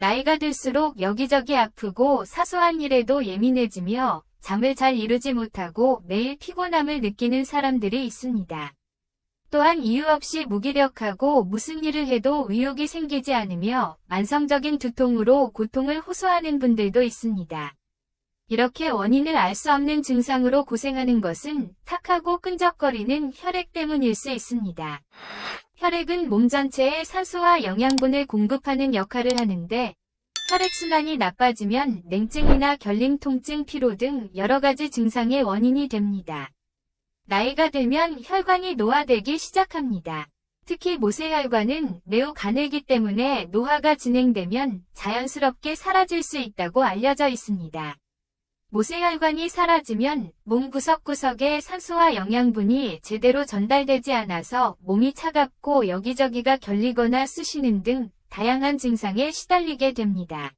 나이가 들수록 여기저기 아프고 사소한 일에도 예민해지며 잠을 잘 이루지 못하고 매일 피곤함을 느끼는 사람들이 있습니다. 또한 이유 없이 무기력하고 무슨 일을 해도 의욕이 생기지 않으며 만성적인 두통으로 고통을 호소하는 분들도 있습니다. 이렇게 원인을 알 수 없는 증상으로 고생하는 것은 탁하고 끈적거리는 혈액 때문일 수 있습니다. 혈액은 몸 전체에 산소와 영양분을 공급하는 역할을 하는데 혈액순환이 나빠지면 냉증이나 결림 통증, 피로 등 여러 가지 증상의 원인이 됩니다. 나이가 들면 혈관이 노화되기 시작합니다. 특히 모세혈관은 매우 가늘기 때문에 노화가 진행되면 자연스럽게 사라질 수 있다고 알려져 있습니다. 모세혈관이 사라지면 몸 구석구석에 산소와 영양분이 제대로 전달되지 않아서 몸이 차갑고 여기저기가 결리거나 쑤시는 등 다양한 증상에 시달리게 됩니다.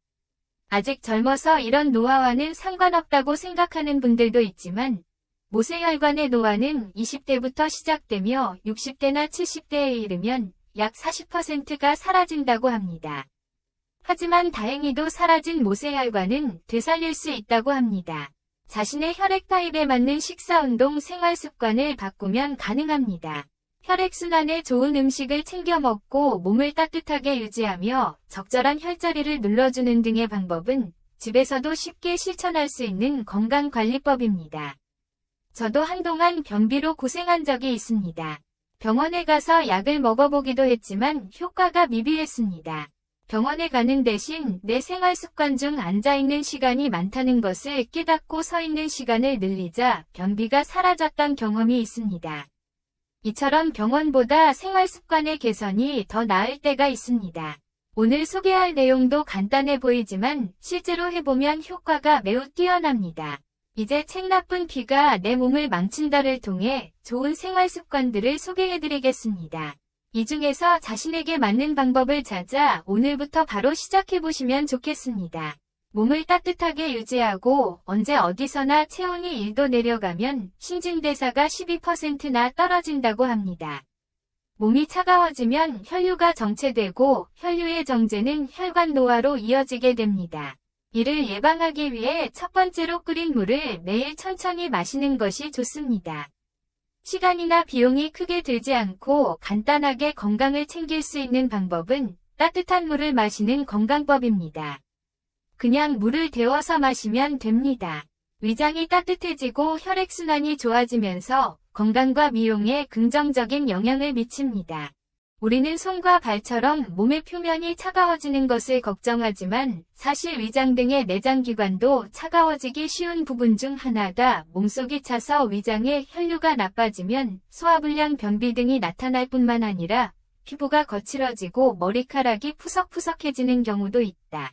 아직 젊어서 이런 노화와는 상관없다고 생각하는 분들도 있지만 모세혈관의 노화는 20대부터 시작되며 60대나 70대에 이르면 약 40%가 사라진다고 합니다. 하지만 다행히도 사라진 모세 혈관은 되살릴 수 있다고 합니다. 자신의 혈액 타입에 맞는 식사 운동 생활 습관을 바꾸면 가능합니다. 혈액순환에 좋은 음식을 챙겨 먹고 몸을 따뜻하게 유지하며 적절한 혈자리를 눌러주는 등의 방법은 집에서도 쉽게 실천할 수 있는 건강관리법입니다. 저도 한동안 변비로 고생한 적이 있습니다. 병원에 가서 약을 먹어보기도 했지만 효과가 미비했습니다. 병원에 가는 대신 내 생활 습관 중 앉아있는 시간이 많다는 것을 깨닫고 서 있는 시간을 늘리자 변비가 사라졌던 경험이 있습니다. 이처럼 병원보다 생활 습관의 개선이 더 나을 때가 있습니다. 오늘 소개할 내용도 간단해 보이지만 실제로 해보면 효과가 매우 뛰어납니다. 이제 책 나쁜 피가 내 몸을 망친다를 통해 좋은 생활 습관들을 소개해드리겠습니다. 이 중에서 자신에게 맞는 방법을 찾아 오늘부터 바로 시작해보시면 좋겠습니다. 몸을 따뜻하게 유지하고 언제 어디서나 체온이 1도 내려가면 신진대사가 12%나 떨어진다고 합니다. 몸이 차가워지면 혈류가 정체되고 혈류의 정제는 혈관 노화로 이어지게 됩니다. 이를 예방하기 위해 첫 번째로 끓인 물을 매일 천천히 마시는 것이 좋습니다. 시간이나 비용이 크게 들지 않고 간단하게 건강을 챙길 수 있는 방법은 따뜻한 물을 마시는 건강법입니다. 그냥 물을 데워서 마시면 됩니다. 위장이 따뜻해지고 혈액순환이 좋아지면서 건강과 미용에 긍정적인 영향을 미칩니다. 우리는 손과 발처럼 몸의 표면이 차가워지는 것을 걱정하지만 사실 위장 등의 내장기관도 차가워지기 쉬운 부분 중 하나다 몸속이 차서 위장의 혈류가 나빠지면 소화불량 변비 등이 나타날 뿐만 아니라 피부가 거칠어지고 머리카락이 푸석푸석해지는 경우도 있다.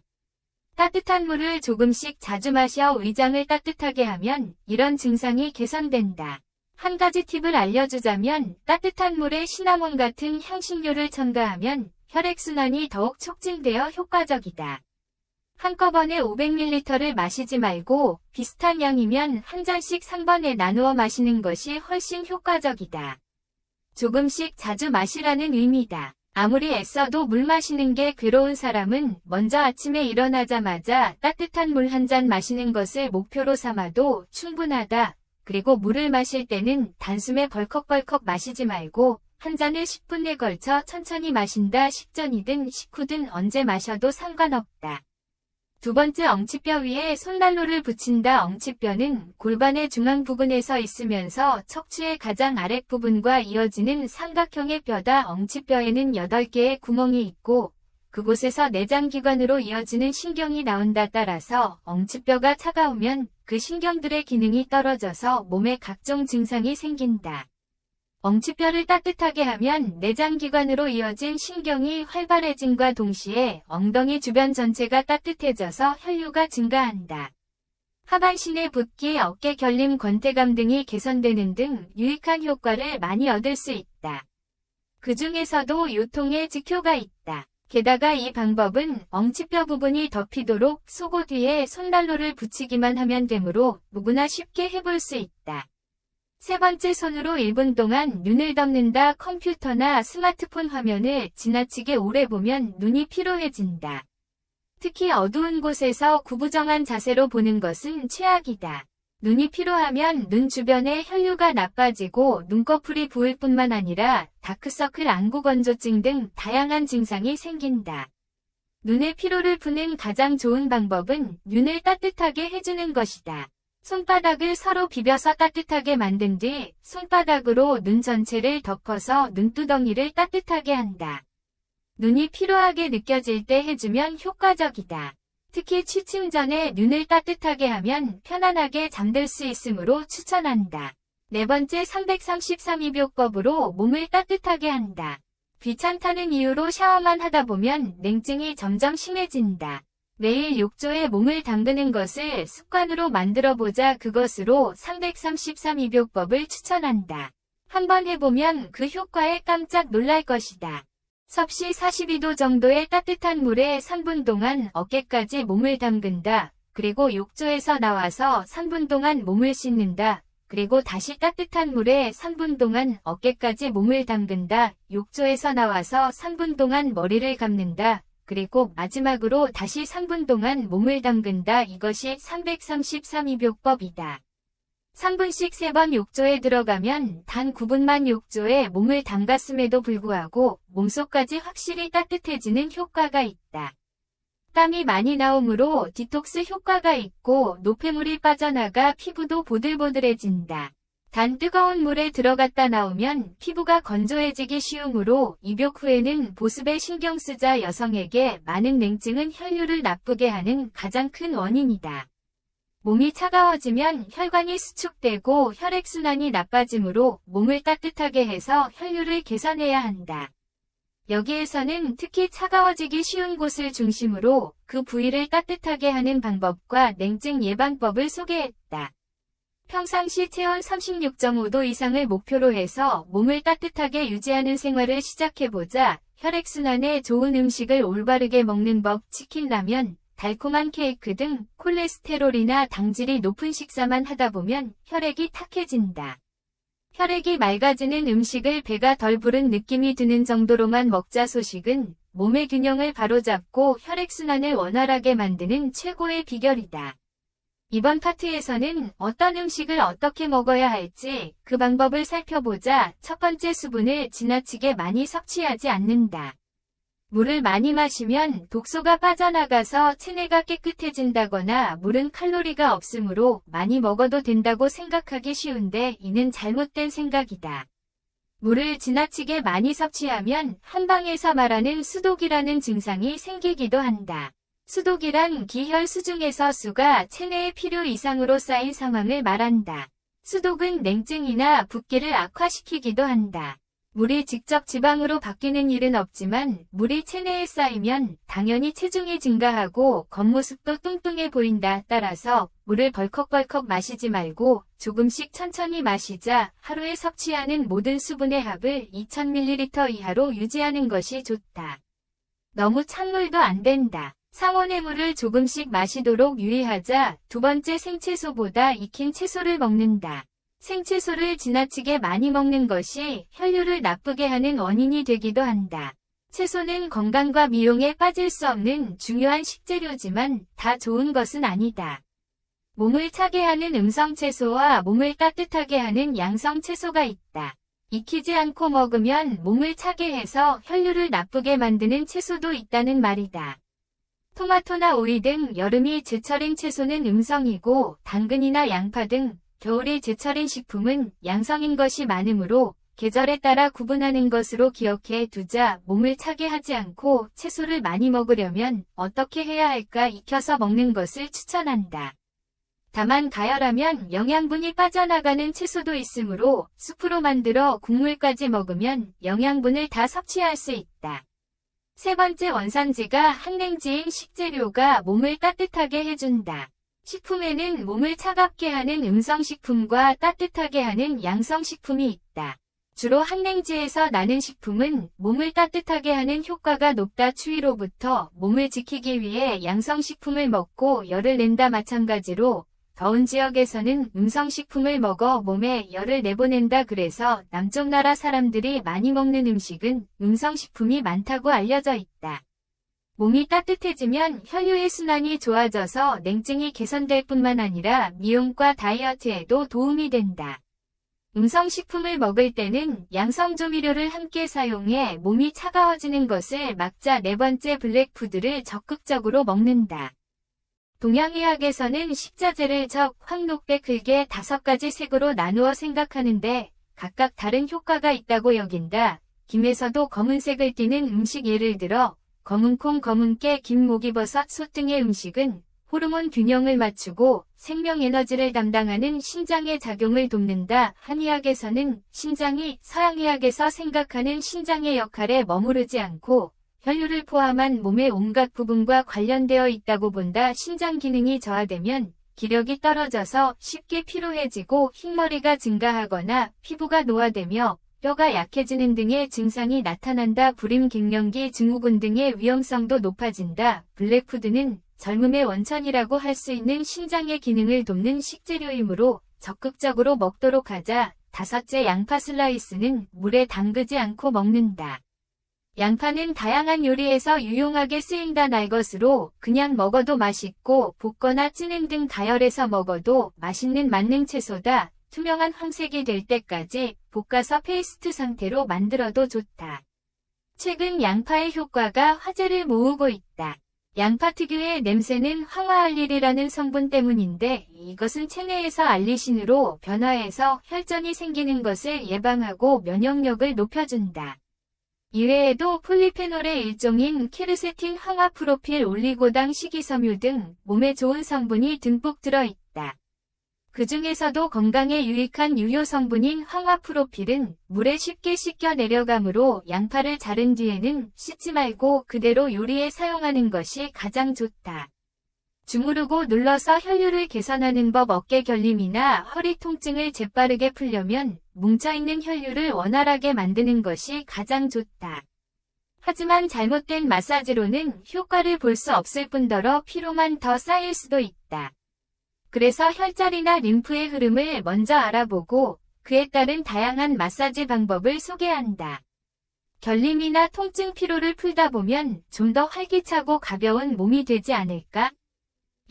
따뜻한 물을 조금씩 자주 마셔 위장을 따뜻하게 하면 이런 증상이 개선된다. 한 가지 팁을 알려주자면 따뜻한 물에 시나몬 같은 향신료를 첨가하면 혈액순환이 더욱 촉진되어 효과적이다. 한꺼번에 500ml를 마시지 말고 비슷한 양이면 한 잔씩 3번에 나누어 마시는 것이 훨씬 효과적이다. 조금씩 자주 마시라는 의미다. 아무리 애써도 물 마시는 게 괴로운 사람은 먼저 아침에 일어나자마자 따뜻한 물 한 잔 마시는 것을 목표로 삼아도 충분하다. 그리고 물을 마실 때는 단숨에 벌컥벌컥 마시지 말고 한 잔을 10분에 걸쳐 천천히 마신다. 식전이든 식후든 언제 마셔도 상관없다. 두 번째 엉치뼈 위에 손난로를 붙인다. 엉치뼈는 골반의 중앙 부분에서 있으면서 척추의 가장 아랫부분과 이어지는 삼각형의 뼈다. 엉치뼈에는 8개의 구멍이 있고 그곳에서 내장기관으로 이어지는 신경이 나온다 따라서 엉치뼈가 차가우면 그 신경들의 기능이 떨어져서 몸에 각종 증상이 생긴다. 엉치뼈를 따뜻하게 하면 내장기관으로 이어진 신경이 활발해짐과 동시에 엉덩이 주변 전체가 따뜻해져서 혈류가 증가한다. 하반신의 붓기, 어깨 결림, 권태감 등이 개선되는 등 유익한 효과를 많이 얻을 수 있다. 그 중에서도 요통에 직효가 있다. 게다가 이 방법은 엉치뼈 부분이 덮이도록 속옷 뒤에 손난로를 붙이기만 하면 되므로 누구나 쉽게 해볼 수 있다. 세 번째 손으로 1분 동안 눈을 덮는다 컴퓨터나 스마트폰 화면을 지나치게 오래 보면 눈이 피로해진다. 특히 어두운 곳에서 구부정한 자세로 보는 것은 최악이다. 눈이 피로하면 눈 주변에 혈류가 나빠지고 눈꺼풀이 부을 뿐만 아니라 다크서클 안구 건조증 등 다양한 증상이 생긴다. 눈의 피로를 푸는 가장 좋은 방법은 눈을 따뜻하게 해주는 것이다. 손바닥을 서로 비벼서 따뜻하게 만든 뒤 손바닥으로 눈 전체를 덮어서 눈두덩이를 따뜻하게 한다. 눈이 피로하게 느껴질 때 해주면 효과적이다. 특히 취침 전에 눈을 따뜻하게 하면 편안하게 잠들 수 있으므로 추천한다. 네 번째 333입요법으로 몸을 따뜻하게 한다. 귀찮다는 이유로 샤워만 하다 보면 냉증이 점점 심해진다. 매일 욕조에 몸을 담그는 것을 습관으로 만들어보자 그것으로 333입요법을 추천한다. 한번 해보면 그 효과에 깜짝 놀랄 것이다. 섭씨 42도 정도의 따뜻한 물에 3분 동안 어깨까지 몸을 담근다. 그리고 욕조에서 나와서 3분 동안 몸을 씻는다. 그리고 다시 따뜻한 물에 3분 동안 어깨까지 몸을 담근다. 욕조에서 나와서 3분 동안 머리를 감는다. 그리고 마지막으로 다시 3분 동안 몸을 담근다. 이것이 333입요법이다. 3분씩 3번 욕조에 들어가면 단 9분만 욕조에 몸을 담갔음에도 불구하고 몸속까지 확실히 따뜻해지는 효과가 있다. 땀이 많이 나오므로 디톡스 효과가 있고 노폐물이 빠져나가 피부도 보들보들해진다. 단 뜨거운 물에 들어갔다 나오면 피부가 건조해지기 쉬우므로 입욕 후에는 보습에 신경 쓰자 여성에게 많은 냉증은 혈류를 나쁘게 하는 가장 큰 원인이다. 몸이 차가워지면 혈관이 수축되고 혈액순환이 나빠지므로 몸을 따뜻하게 해서 혈류를 개선해야 한다. 여기에서는 특히 차가워지기 쉬운 곳을 중심으로 그 부위를 따뜻하게 하는 방법과 냉증 예방법을 소개했다. 평상시 체온 36.5도 이상을 목표로 해서 몸을 따뜻하게 유지하는 생활을 시작해보자 혈액순환에 좋은 음식을 올바르게 먹는 법 치킨 라면, 달콤한 케이크 등 콜레스테롤이나 당질이 높은 식사만 하다 보면 혈액이 탁해진다. 혈액이 맑아지는 음식을 배가 덜 부른 느낌이 드는 정도로만 먹자 소식은 몸의 균형을 바로잡고 혈액순환을 원활하게 만드는 최고의 비결이다. 이번 파트에서는 어떤 음식을 어떻게 먹어야 할지 그 방법을 살펴보자 첫 번째 수분을 지나치게 많이 섭취하지 않는다. 물을 많이 마시면 독소가 빠져나가서 체내가 깨끗해진다거나 물은 칼로리가 없으므로 많이 먹어도 된다고 생각하기 쉬운데 이는 잘못된 생각이다. 물을 지나치게 많이 섭취하면 한방에서 말하는 수독이라는 증상이 생기기도 한다. 수독이란 기혈 수중에서 수가 체내의 필요 이상으로 쌓인 상황을 말한다. 수독은 냉증이나 붓기를 악화시키기도 한다. 물이 직접 지방으로 바뀌는 일은 없지만 물이 체내에 쌓이면 당연히 체중이 증가하고 겉모습도 뚱뚱해 보인다. 따라서 물을 벌컥벌컥 마시지 말고 조금씩 천천히 마시자 하루에 섭취하는 모든 수분의 합을 2000ml 이하로 유지하는 것이 좋다. 너무 찬물도 안 된다. 상온의 물을 조금씩 마시도록 유의하자 두 번째 생채소보다 익힌 채소를 먹는다. 생채소를 지나치게 많이 먹는 것이 혈류를 나쁘게 하는 원인이 되기도 한다. 채소는 건강과 미용에 빠질 수 없는 중요한 식재료지만 다 좋은 것은 아니다. 몸을 차게 하는 음성 채소와 몸을 따뜻하게 하는 양성 채소가 있다. 익히지 않고 먹으면 몸을 차게 해서 혈류를 나쁘게 만드는 채소도 있다는 말이다. 토마토나 오이 등 여름이 제철인 채소는 음성이고 당근이나 양파 등 겨울이 제철인 식품은 양성인 것이 많으므로 계절에 따라 구분하는 것으로 기억해 두자 몸을 차게 하지 않고 채소를 많이 먹으려면 어떻게 해야 할까 익혀서 먹는 것을 추천한다. 다만 가열하면 영양분이 빠져나가는 채소도 있으므로 수프로 만들어 국물까지 먹으면 영양분을 다 섭취할 수 있다. 세 번째 원산지가 항냉지인 식재료가 몸을 따뜻하게 해준다. 식품에는 몸을 차갑게 하는 음성식품과 따뜻하게 하는 양성식품이 있다. 주로 항냉지에서 나는 식품은 몸을 따뜻하게 하는 효과가 높다 추위로부터 몸을 지키기 위해 양성식품을 먹고 열을 낸다 마찬가지로 더운 지역에서는 음성식품을 먹어 몸에 열을 내보낸다 그래서 남쪽 나라 사람들이 많이 먹는 음식은 음성식품이 많다고 알려져 있다. 몸이 따뜻해지면 혈류의 순환이 좋아져서 냉증이 개선될 뿐만 아니라 미용과 다이어트에도 도움이 된다. 음성식품을 먹을 때는 양성조미료를 함께 사용해 몸이 차가워지는 것을 막자 네 번째 블랙푸드를 적극적으로 먹는다. 동양의학에서는 식자재를 적, 황록백, 흙의 다섯 가지 색으로 나누어 생각하는데 각각 다른 효과가 있다고 여긴다. 김에서도 검은색을 띠는 음식 예를 들어 검은콩, 검은깨, 김목이버섯, 솥 등의 음식은 호르몬 균형을 맞추고 생명 에너지를 담당하는 신장의 작용을 돕는다. 한의학에서는 신장이 서양의학에서 생각하는 신장의 역할에 머무르지 않고 혈류를 포함한 몸의 온갖 부분과 관련되어 있다고 본다. 신장 기능이 저하되면 기력이 떨어져서 쉽게 피로해지고 흰머리가 증가하거나 피부가 노화되며 뼈가 약해지는 등의 증상이 나타난다. 불임, 갱년기, 증후군 등의 위험성도 높아진다. 블랙푸드는 젊음의 원천이라고 할 수 있는 신장의 기능을 돕는 식재료이므로 적극적으로 먹도록 하자. 다섯째 양파 슬라이스는 물에 담그지 않고 먹는다. 양파는 다양한 요리에서 유용하게 쓰인다 날 것으로 그냥 먹어도 맛있고 볶거나 찌는 등 가열해서 먹어도 맛있는 만능 채소다. 투명한 황색이 될 때까지 볶아서 페이스트 상태로 만들어도 좋다. 최근 양파의 효과가 화제를 모으고 있다. 양파 특유의 냄새는 황화알릴이라는 성분 때문인데 이것은 체내에서 알리신으로 변화해서 혈전이 생기는 것을 예방하고 면역력을 높여준다. 이외에도 폴리페놀의 일종인 키르세틴 황화 프로필 올리고당 식이섬유 등 몸에 좋은 성분이 듬뿍 들어있다. 그 중에서도 건강에 유익한 유효 성분인 황화프로필은 물에 쉽게 씻겨 내려가므로 양파를 자른 뒤에는 씻지 말고 그대로 요리에 사용하는 것이 가장 좋다. 주무르고 눌러서 혈류를 개선하는 법 어깨 결림이나 허리 통증을 재빠르게 풀려면 뭉쳐있는 혈류를 원활하게 만드는 것이 가장 좋다. 하지만 잘못된 마사지로는 효과를 볼 수 없을 뿐더러 피로만 더 쌓일 수도 있다. 그래서 혈자리나 림프의 흐름을 먼저 알아보고 그에 따른 다양한 마사지 방법을 소개한다. 결림이나 통증 피로를 풀다 보면 좀 더 활기차고 가벼운 몸이 되지 않을까?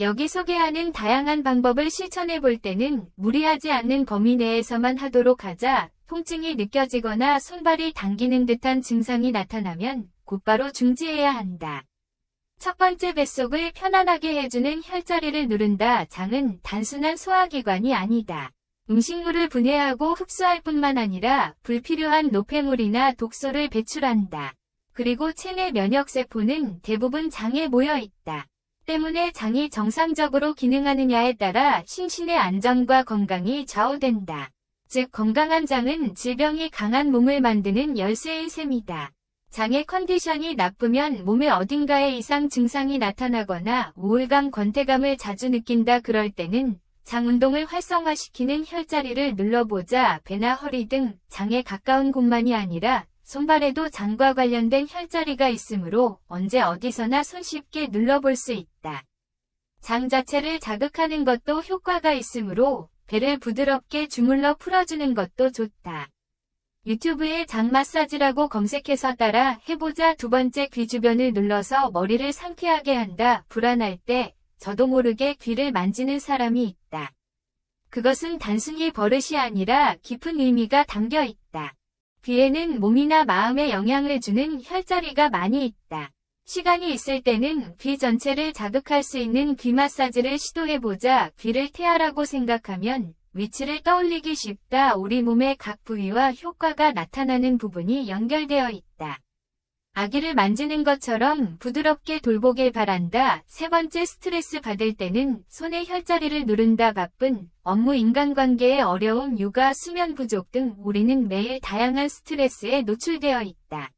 여기 소개하는 다양한 방법을 실천해 볼 때는 무리하지 않는 범위 내에서만 하도록 하자 통증이 느껴지거나 손발이 당기는 듯한 증상이 나타나면 곧바로 중지해야 한다. 첫 번째 뱃속을 편안하게 해주는 혈자리를 누른다. 장은 단순한 소화기관이 아니다. 음식물을 분해하고 흡수할 뿐만 아니라 불필요한 노폐물이나 독소를 배출한다. 그리고 체내 면역세포는 대부분 장에 모여 있다. 때문에 장이 정상적으로 기능하느냐에 따라 심신의 안전과 건강이 좌우된다. 즉 건강한 장은 질병이 강한 몸을 만드는 열쇠인 셈이다. 장의 컨디션이 나쁘면 몸의 어딘가에 이상 증상이 나타나거나 우울감, 권태감을 자주 느낀다 그럴 때는 장 운동을 활성화시키는 혈자리를 눌러보자 배나 허리 등 장에 가까운 곳만이 아니라 손발에도 장과 관련된 혈자리가 있으므로 언제 어디서나 손쉽게 눌러볼 수 있다. 장 자체를 자극하는 것도 효과가 있으므로 배를 부드럽게 주물러 풀어주는 것도 좋다. 유튜브에 장 마사지라고 검색해서 따라 해보자 두 번째 귀 주변을 눌러서 머리를 상쾌하게 한다. 불안할 때 저도 모르게 귀를 만지는 사람이 있다. 그것은 단순히 버릇이 아니라 깊은 의미가 담겨 있다. 귀에는 몸이나 마음에 영향을 주는 혈자리가 많이 있다. 시간이 있을 때는 귀 전체를 자극할 수 있는 귀 마사지를 시도해보자 귀를 태하라고 생각하면 위치를 떠올리기 쉽다. 우리 몸의 각 부위와 효과가 나타나는 부분이 연결되어 있다. 아기를 만지는 것처럼 부드럽게 돌보길 바란다. 세 번째 스트레스 받을 때는 손의 혈자리를 누른다. 바쁜 업무 인간관계의 어려움, 육아, 수면 부족 등 우리는 매일 다양한 스트레스에 노출되어 있다.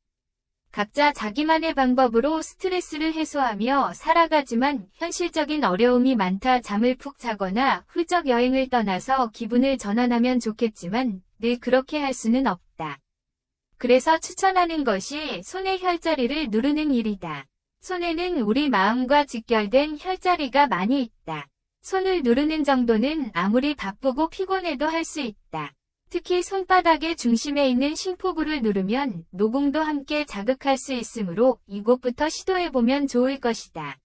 각자 자기만의 방법으로 스트레스를 해소하며 살아가지만 현실적인 어려움이 많다. 잠을 푹 자거나 훌쩍 여행을 떠나서 기분을 전환하면 좋겠지만 늘 그렇게 할 수는 없다. 그래서 추천하는 것이 손의 혈자리를 누르는 일이다. 손에는 우리 마음과 직결된 혈자리가 많이 있다. 손을 누르는 정도는 아무리 바쁘고 피곤해도 할 수 있다. 특히 손바닥의 중심에 있는 심포구를 누르면 노궁도 함께 자극할 수 있으므로 이곳부터 시도해보면 좋을 것이다.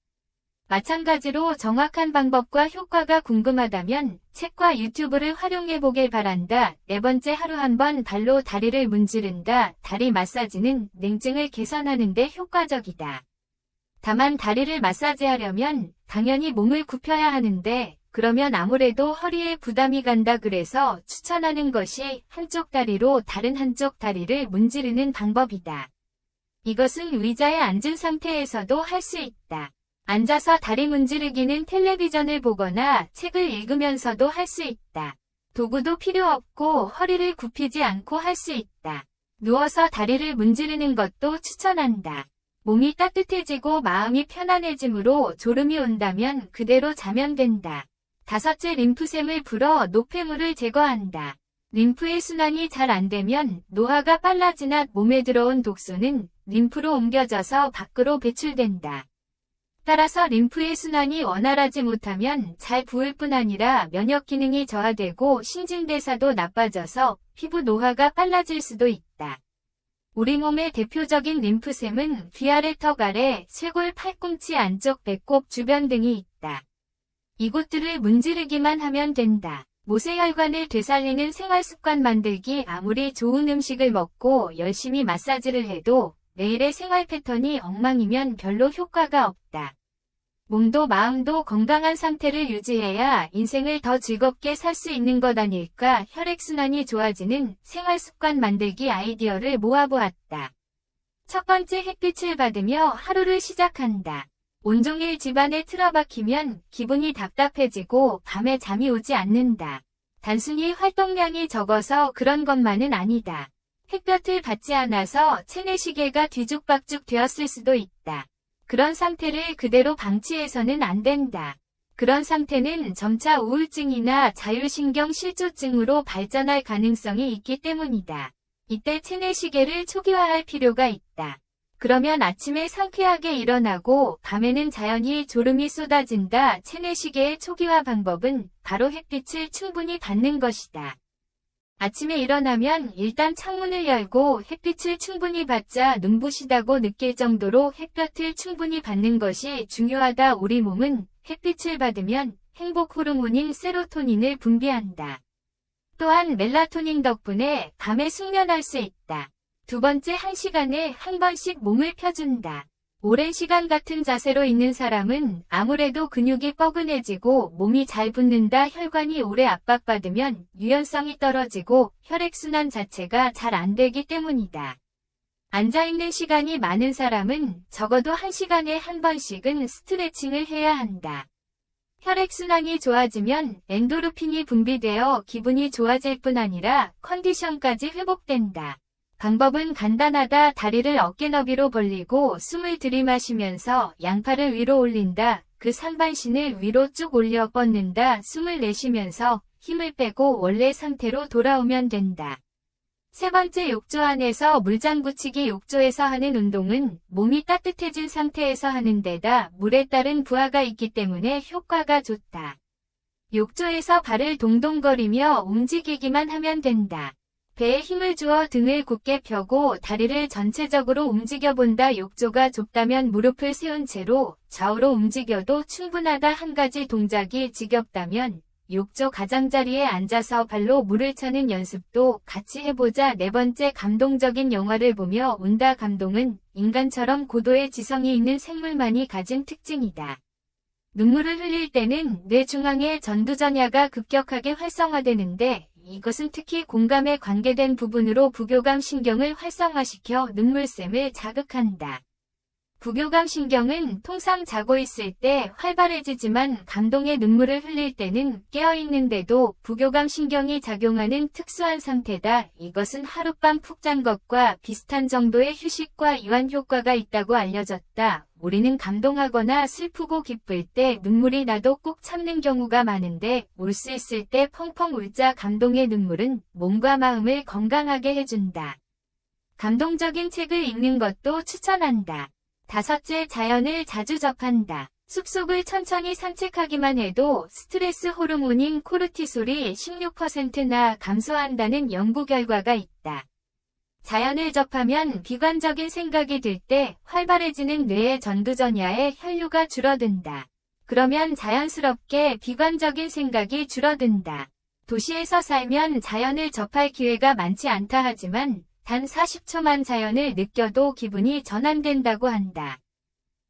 마찬가지로 정확한 방법과 효과가 궁금하다면 책과 유튜브를 활용해보길 바란다. 네 번째 하루 한 번 발로 다리를 문지른다. 다리 마사지는 냉증을 개선하는 데 효과적이다. 다만 다리를 마사지하려면 당연히 몸을 굽혀야 하는데 그러면 아무래도 허리에 부담이 간다 그래서 추천하는 것이 한쪽 다리로 다른 한쪽 다리를 문지르는 방법이다. 이것은 의자에 앉은 상태에서도 할 수 있다. 앉아서 다리 문지르기는 텔레비전을 보거나 책을 읽으면서도 할 수 있다. 도구도 필요 없고 허리를 굽히지 않고 할 수 있다. 누워서 다리를 문지르는 것도 추천한다. 몸이 따뜻해지고 마음이 편안해지므로 졸음이 온다면 그대로 자면 된다. 다섯째 림프샘을 풀어 노폐물을 제거한다. 림프의 순환이 잘 안되면 노화가 빨라지나 몸에 들어온 독소는 림프로 옮겨져서 밖으로 배출된다. 따라서 림프의 순환이 원활하지 못하면 잘 부을 뿐 아니라 면역 기능이 저하되고 신진대사도 나빠져서 피부 노화가 빨라질 수도 있다. 우리 몸의 대표적인 림프샘은 귀아래 턱 아래, 쇄골 팔꿈치 안쪽 배꼽 주변 등이 있다. 이곳들을 문지르기만 하면 된다. 모세혈관을 되살리는 생활습관 만들기 아무리 좋은 음식을 먹고 열심히 마사지를 해도 내일의 생활 패턴이 엉망이면 별로 효과가 없다. 몸도 마음도 건강한 상태를 유지해야 인생을 더 즐겁게 살 수 있는 것 아닐까 혈액순환이 좋아지는 생활습관 만들기 아이디어를 모아보았다. 첫 번째 햇빛을 받으며 하루를 시작한다. 온종일 집안에 틀어박히면 기분이 답답해지고 밤에 잠이 오지 않는다. 단순히 활동량이 적어서 그런 것만은 아니다. 햇볕을 받지 않아서 체내시계가 뒤죽박죽 되었을 수도 있다. 그런 상태를 그대로 방치해서는 안 된다. 그런 상태는 점차 우울증이나 자율신경 실조증으로 발전할 가능성이 있기 때문이다. 이때 체내시계를 초기화할 필요가 있다. 그러면 아침에 상쾌하게 일어나고 밤에는 자연히 졸음이 쏟아진다. 체내시계의 초기화 방법은 바로 햇빛을 충분히 받는 것이다. 아침에 일어나면 일단 창문을 열고 햇빛을 충분히 받자 눈부시다고 느낄 정도로 햇볕을 충분히 받는 것이 중요하다. 우리 몸은 햇빛을 받으면 행복 호르몬인 세로토닌을 분비한다. 또한 멜라토닌 덕분에 밤에 숙면할 수 있다. 두 번째 한 시간에 한 번씩 몸을 펴준다. 오랜 시간 같은 자세로 있는 사람은 아무래도 근육이 뻐근해지고 몸이 잘 붙는다 혈관이 오래 압박받으면 유연성이 떨어지고 혈액순환 자체가 잘 안되기 때문이다. 앉아있는 시간이 많은 사람은 적어도 한 시간에 한 번씩은 스트레칭을 해야 한다. 혈액순환이 좋아지면 엔도르핀이 분비되어 기분이 좋아질 뿐 아니라 컨디션까지 회복된다. 방법은 간단하다. 다리를 어깨 너비로 벌리고 숨을 들이마시면서 양팔을 위로 올린다. 그 상반신을 위로 쭉 올려 뻗는다. 숨을 내쉬면서 힘을 빼고 원래 상태로 돌아오면 된다. 세 번째 욕조 안에서 물장구치기 욕조에서 하는 운동은 몸이 따뜻해진 상태에서 하는 데다 물에 따른 부하가 있기 때문에 효과가 좋다. 욕조에서 발을 동동거리며 움직이기만 하면 된다. 배에 힘을 주어 등을 굳게 펴고 다리를 전체적으로 움직여본다. 욕조가 좁다면 무릎을 세운 채로 좌우로 움직여도 충분하다. 한 가지 동작이 지겹다면 욕조 가장자리에 앉아서 발로 물을 차는 연습도 같이 해보자. 네 번째 감동적인 영화를 보며 운다. 감동은 인간처럼 고도의 지성이 있는 생물만이 가진 특징이다. 눈물을 흘릴 때는 뇌 중앙의 전두전야가 급격하게 활성화되는데 이것은 특히 공감에 관계된 부분으로 부교감 신경을 활성화시켜 눈물샘을 자극한다. 부교감 신경은 통상 자고 있을 때 활발해지지만 감동의 눈물을 흘릴 때는 깨어있는데도 부교감 신경이 작용하는 특수한 상태다. 이것은 하룻밤 푹 잔 것과 비슷한 정도의 휴식과 이완 효과가 있다고 알려졌다. 우리는 감동하거나 슬프고 기쁠 때 눈물이 나도 꼭 참는 경우가 많은데 울 수 있을 때 펑펑 울자 감동의 눈물은 몸과 마음을 건강하게 해준다. 감동적인 책을 읽는 것도 추천한다. 다섯째 자연을 자주 접한다. 숲속을 천천히 산책하기만 해도 스트레스 호르몬인 코르티솔이 16%나 감소한다는 연구 결과가 있다. 자연을 접하면 비관적인 생각이 들 때 활발해지는 뇌의 전두전야에 혈류가 줄어든다. 그러면 자연스럽게 비관적인 생각이 줄어든다. 도시에서 살면 자연을 접할 기회가 많지 않다 하지만 단 40초만 자연을 느껴도 기분이 전환된다고 한다.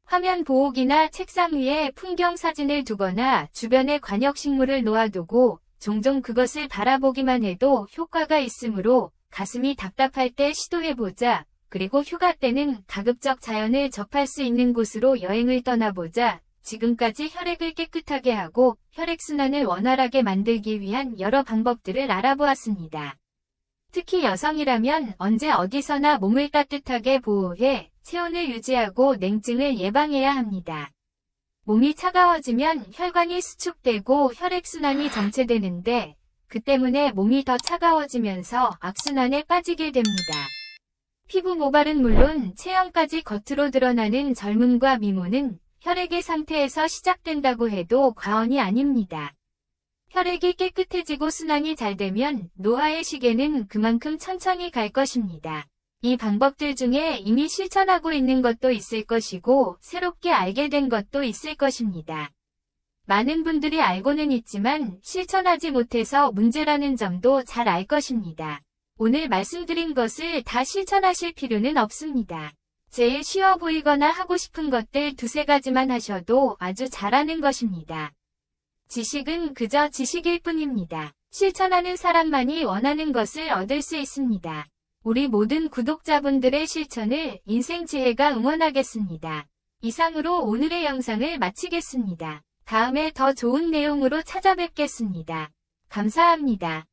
화면 보호기나 책상 위에 풍경 사진을 두거나 주변에 관역식물을 놓아두고 종종 그것을 바라보기만 해도 효과가 있으므로 가슴이 답답할 때 시도해보자. 그리고 휴가 때는 가급적 자연을 접할 수 있는 곳으로 여행을 떠나보자. 지금까지 혈액을 깨끗하게 하고 혈액순환을 원활하게 만들기 위한 여러 방법들을 알아보았습니다. 특히 여성이라면 언제 어디서나 몸을 따뜻하게 보호해 체온을 유지하고 냉증을 예방해야 합니다. 몸이 차가워지면 혈관이 수축되고 혈액순환이 정체되는데 그 때문에 몸이 더 차가워지면서 악순환에 빠지게 됩니다. 피부 모발은 물론 체형까지 겉으로 드러나는 젊음과 미모는 혈액의 상태에서 시작된다고 해도 과언이 아닙니다. 혈액이 깨끗해지고 순환이 잘 되면 노화의 시계는 그만큼 천천히 갈 것입니다. 이 방법들 중에 이미 실천하고 있는 것도 있을 것이고 새롭게 알게 된 것도 있을 것입니다. 많은 분들이 알고는 있지만 실천하지 못해서 문제라는 점도 잘 알 것입니다. 오늘 말씀드린 것을 다 실천하실 필요는 없습니다. 제일 쉬워 보이거나 하고 싶은 것들 두세 가지만 하셔도 아주 잘하는 것입니다. 지식은 그저 지식일 뿐입니다. 실천하는 사람만이 원하는 것을 얻을 수 있습니다. 우리 모든 구독자분들의 실천을 인생 지혜가 응원하겠습니다. 이상으로 오늘의 영상을 마치겠습니다. 다음에 더 좋은 내용으로 찾아뵙겠습니다. 감사합니다.